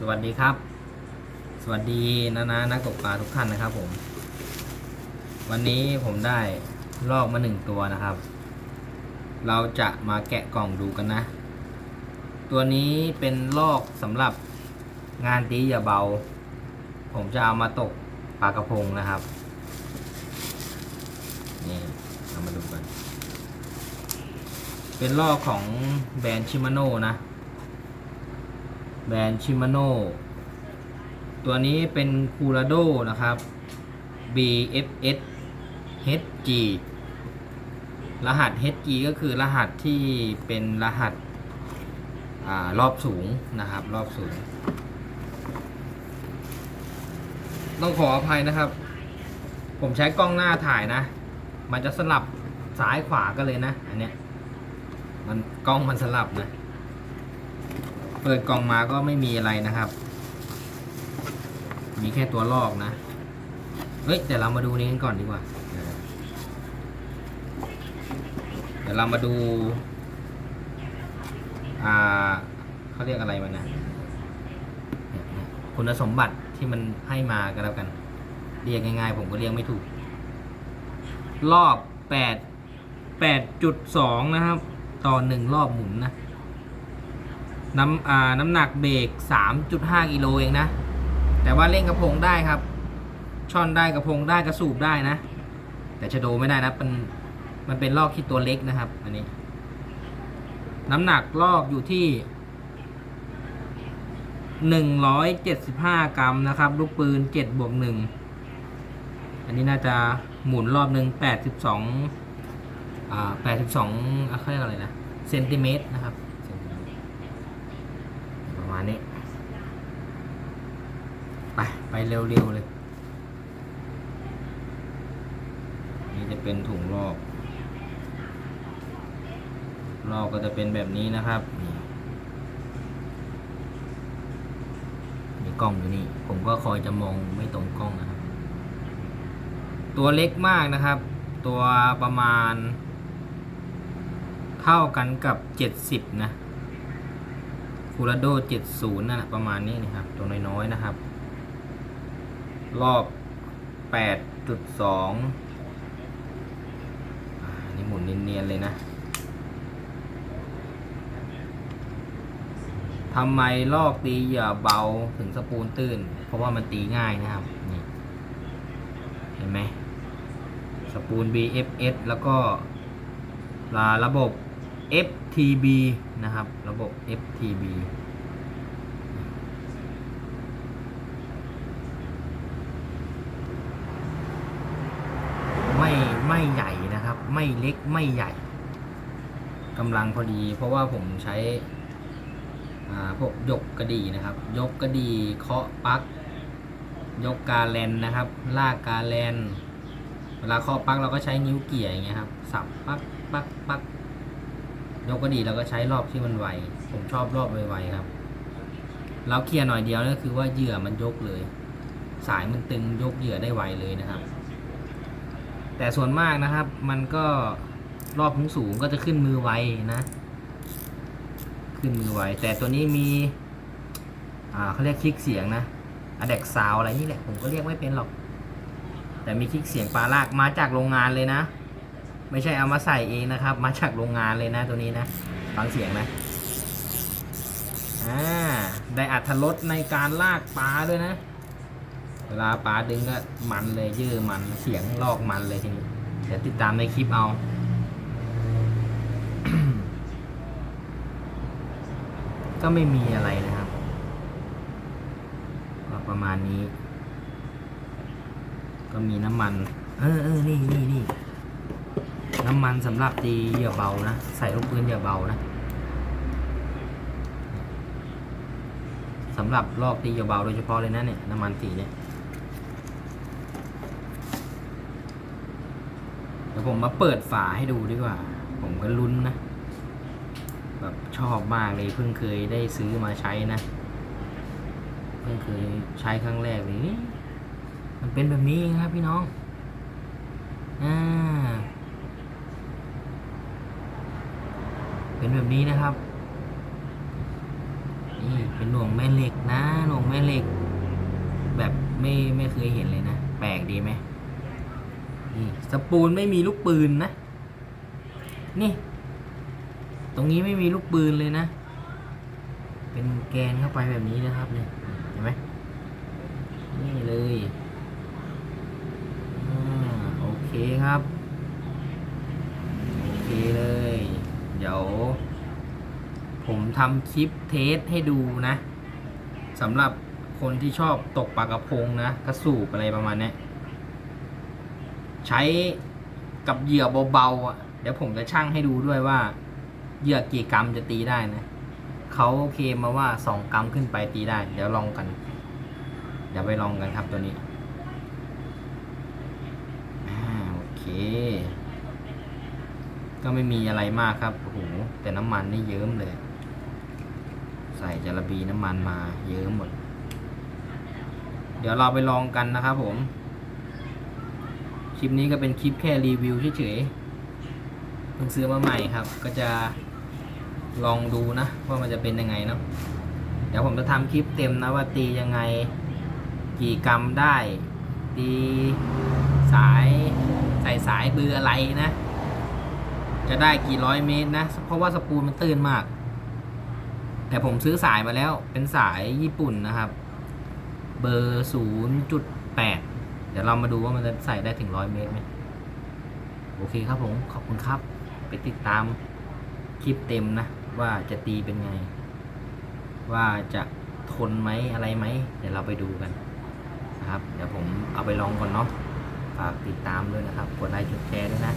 สวัสดีครับ สวัสดีนะนะนักตกปลาทุกท่านนะครับ ผม วันนี้ผมได้ลอกมาหนึ่งตัวนะครับ เราจะมาแกะกล่องดูกันนะ ตัวนี้เป็นลอกสำหรับงานตีอย่าเบา ผมจะเอามาตกปลากระพงนะครับ นี่เรามาดูกัน เป็นลอกของแบรนด์ชิมาโน่นะ แบรนด์ชิมาโน่ตัวนี้เป็นคูราโดนะครับ BFS HG รหัส HG ก็คือรหัสที่เป็นรหัสอรอบสูงนะครับ รอบสูง ต้องขออภัยนะครับ ผมใช้กล้องหน้าถ่ายนะ มันจะสลับซ้ายขวากันเลยนะ อันเนี้ยมันกล้องมันสลับนะ เปิดกล่องมาก็ไม่มีอะไรนะครับ มีแค่ตัวลอกนะ เฮ้ยเดี๋ยวเรามาดูนี้กันก่อนดีกว่า เดี๋ยวเรามาดู อ่าเขาเรียกอะไรมันนะ คุณสมบัติที่มันให้มากันแล้วกัน เรียกง่ายๆ ผมก็เรียกไม่ถูก รอบแปดแปดจุดสองนะครับ ต่อหนึ่งรอบหมุนนะ น้ำอ่าน้ำหนักเบรก3.5กิโลเองนะ แต่ว่าเล่นกระพงได้ครับ ช่อนได้กระพงได้กระสูบได้นะ แต่ชะโดไม่ได้นะมันมันเป็นลอกที่ตัวเล็กนะครับ อันนี้ น้ำหนักลอกอยู่ที่175 กรัมนะครับ ลูกปืน7บวก1อันนี้น่าจะหมุนรอบหนึ่ง82อ่า82อะเขาเรียกอะไรนะเซนติเมตรนะครับ มาณนี้ ไป ไปเร็วๆเลย นี่จะเป็นถุงลอกลอกก็จะเป็นแบบนี้นะครับนี่มีกล้องอยู่นี่ ผมก็คอยจะมองไม่ตรงกล้องนะครับ ตัวเล็กมากนะครับ ตัวประมาณ เท่ากันกับ 70 นะ คูราโด70นั่นแหละประมาณนี้นะครับ ตัวน้อยๆนะครับ รอบ 8.2อนี่หมุนเนียนๆเลยนะทำไมลอกตีอย่าเบาถึงสปูนตื้น เพราะว่ามันตีง่ายนะครับนี่เห็นไหมสปูน BFS แล้วก็ลาระบบ FTB นะครับ ระบบ FTB ไม่ไม่ใหญ่นะครับ ไม่เล็กไม่ใหญ่กำลังพอดี เพราะว่าผมใช้พวกยกกระดีนะครับ ยกกระดีเคาะปัก ยกกาแลนนะครับ ลากกาแลน เวลาเคาะปักเราก็ใช้นิ้วเกี่ยอย่างเงี้ยครับ สับปักปักปัก ยกก็ดีเราก็ใช้รอบที่มันไว ผมชอบรอบไวๆครับ เราเคลียร์หน่อยเดียวนั่นคือว่าเหยื่อมันยกเลย สายมันตึงยกเหยื่อได้ไวเลยนะครับ แต่ส่วนมากนะครับ มันก็รอบสูงก็จะขึ้นมือไวนะ ขึ้นมือไว แต่ตัวนี้มี อ่าเขาเรียกคลิกเสียงนะอะแดกซาวอะไรนี่แหละผมก็เรียกไม่เป็นหรอก แต่มีคลิกเสียงปลาลากมาจากโรงงานเลยนะ ไม่ใช่เอามาใส่เองนะครับ มาจากโรงงานเลยนะตัวนี้นะฟังเสียงนะอ่าได้อัธรสในการลากปลาด้วยนะ เวลาปลาดึงก็มันเลยยื้อมันเสียงลอกมันเลยทีนี้เดี๋ยวติดตามในคลิปเอาก็ไม่มีอะไรนะครับก็ประมาณนี้ ก็มีน้ำมัน เออเออนี่นี่นี่ น้ำมันสำหรับตีเหยื่อเบานะ ใส่ลูกปืนเหยื่อเบานะสำหรับลอกตีเหยื่อเบาโดยเฉพาะเลยนะเนี่ยน้ำมันสีเนี่ยเดี๋ยวผมมาเปิดฝาให้ดูดีกว่า ผมก็ลุ้นนะ แบบชอบมากเลยเพิ่งเคยได้ซื้อมาใช้นะเพิ่งเคยใช้ครั้งแรกเลยนี่มันเป็นแบบนี้ครับพี่น้องอ่า เป็นแบบนี้นะครับ นี่เป็นหน่วงแม่เหล็กนะหน่วงแม่เหล็ก แบบไม่ไม่เคยเห็นเลยนะ แปลกดีไหมนี่สปูลไม่มีลูกปืนนะ นี่ ตรงนี้ไม่มีลูกปืนเลยนะ เป็นแกนเข้าไปแบบนี้นะครับเนี่ยเห็นไหมนี่เลยอโอเคครับ โอเคเลย เดี๋ยว ผมทำคลิปเทสให้ดูนะสำหรับคนที่ชอบตกปลากระพงนะกระสูบอะไรประมาณนี้ใช้กับเหยื่อเบาๆอะเดี๋ยวผมจะชั่งให้ดูด้วยว่า เหยื่อกี่กรัมจะตีได้นะเขาเคลมมาว่าสองกรัมขึ้นไปตีได้ เดี๋ยวลองกัน เดี๋ยวไปลองกันครับตัวนี้โอเค ก็ไม่มีอะไรมากครับโอ้โหแต่น้ำมันนี่เยิ้มเลย ใส่จาระบีน้ำมันมาเยิ้มหมด เดี๋ยวเราไปลองกันนะครับผม คลิปนี้ก็เป็นคลิปแค่รีวิวเฉยๆเพิ่งซื้อมาใหม่ครับ ก็จะลองดูนะ ว่ามันจะเป็นยังไงเนาะเดี๋ยวผมจะทำคลิปเต็มนะว่าตียังไงกี่กรัมได้ ตีสายใส่สายเบืออะไรนะ จะได้กี่ร้อยเมตรนะ เพราะว่าสปูลมันตื้นมาก แต่ผมซื้อสายมาแล้วเป็นสายญี่ปุ่นนะครับ เบอร์ศูนย์จุดแปดเดี๋ยวเรามาดูว่ามันจะใส่ได้ถึงร้อยเมตรไหมโอเคครับผมขอบคุณครับ ไปติดตามคลิปเต็มนะ ว่าจะตีเป็นไง ว่าจะทนไหมอะไรไหม เดี๋ยวเราไปดูกันนะครับ เดี๋ยวผมเอาไปลองก่อนเนาะฝากติดตามด้วยนะครับ กดไลค์กดแชร์ด้วยนะ